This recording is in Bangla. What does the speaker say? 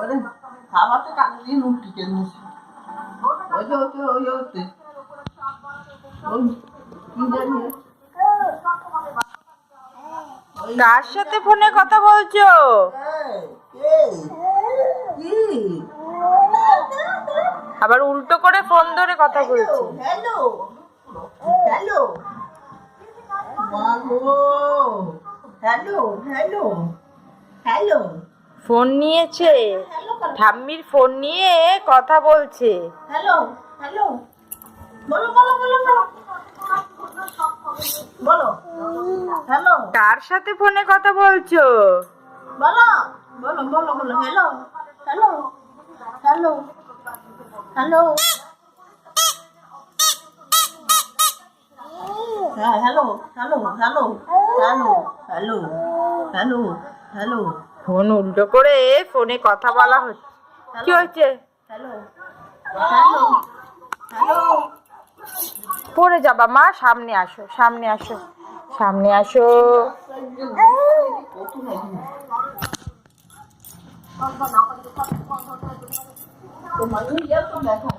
ওরে খাওয়াতে ওই যে ওই যে ওই ওই যে ওই কি জানি? কার সাথে ফোনে কথা বলছো? আবার উল্টো করে ফোন ধরে কথা বলছো। Hello hello hello hello hello phone নিয়েছে? ঠাম্মির ফোন নিয়ে কথা বলছে। হ্যালো হ্যালো বলো বলো বলো বলো। বলো। হ্যালো কার সাথে ফোনে কথা বলছো? বলো বলো বলো বলো। হ্যালো হ্যালো হ্যালো হ্যালো হ্যাঁ hello hello hello hello hello hello hello phone উল্টো করে ফোনে কথা বলা হচ্ছে। কি হয়েছে? পড়ে যাবা মা সামনে আসো সামনে আসো সামনে আসো। দেখা